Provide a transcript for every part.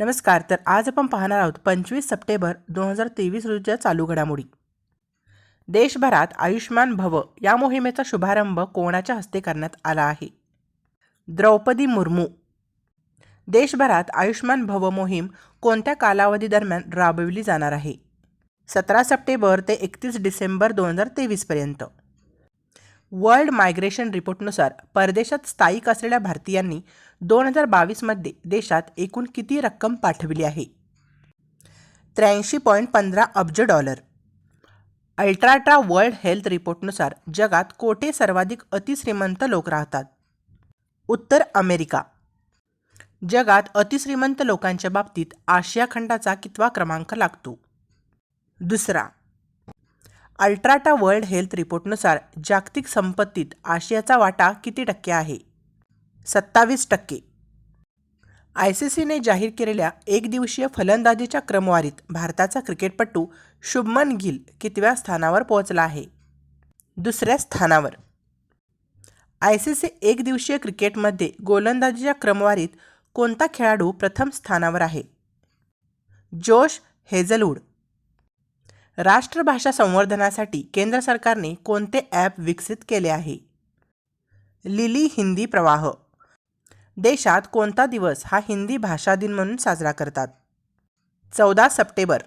नमस्कार तर आज आपण पाहणार आहोत पंचवीस सप्टेंबर दोन हजार तेवीस रोजीच्या चालू घडामोडी. देशभरात आयुष्मान भव या मोहिमेचा शुभारंभ कोणाच्या हस्ते करण्यात आला आहे? द्रौपदी मुर्मू. देशभरात आयुष्मान भव मोहीम कोणत्या कालावधी दरम्यान राबविली जाणार आहे? सतरा सप्टेंबर ते एकतीस डिसेंबर दोन हजार तेवीसपर्यंत वर्ल्ड मायग्रेशन रिपोर्टनुसार परदेशात स्थायिक असलेल्या भारतीयांनी दोन हजार बावीसमध्ये देशात एकूण किती रक्कम पाठविली आहे? त्र्याऐंशी पॉईंट पंधरा अब्ज डॉलर. अल्ट्राट्रा वर्ल्ड हेल्थ रिपोर्टनुसार जगात कोठे सर्वाधिक अतिश्रीमंत लोक राहतात? उत्तर अमेरिका. जगात अतिश्रीमंत लोकांच्या बाबतीत आशिया खंडाचा कितवा क्रमांक लागतो? दुसरा. अल्ट्राटा वर्ल्ड हेल्थ रिपोर्टनुसार जागतिक संपत्तीत आशियाचा वाटा किती टक्के आहे? सत्तावीस टक्के. आय सी सीने जाहीर केलेल्या एकदिवसीय फलंदाजीच्या क्रमवारीत भारताचा क्रिकेटपटू शुभमन गिल कितव्या स्थानावर पोहोचला आहे? दुसऱ्या स्थानावर. आय सी सी एकदिवसीय क्रिकेटमध्ये गोलंदाजीच्या क्रमवारीत कोणता खेळाडू प्रथम स्थानावर आहे? जोश हेझलवूड राष्ट्रभाषा संवर्धनासाठी केंद्र सरकारने कोणते ॲप विकसित केले आहे? लिली हिंदी प्रवाह. देशात कोणता दिवस हा हिंदी भाषा दिन म्हणून साजरा करतात? चौदा सप्टेंबर.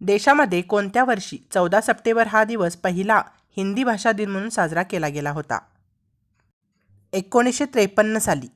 देशामध्ये कोणत्या वर्षी चौदा सप्टेंबर हा दिवस पहिला हिंदी भाषा दिन म्हणून साजरा केला गेला होता? एकोणीसशे त्रेपन्न साली.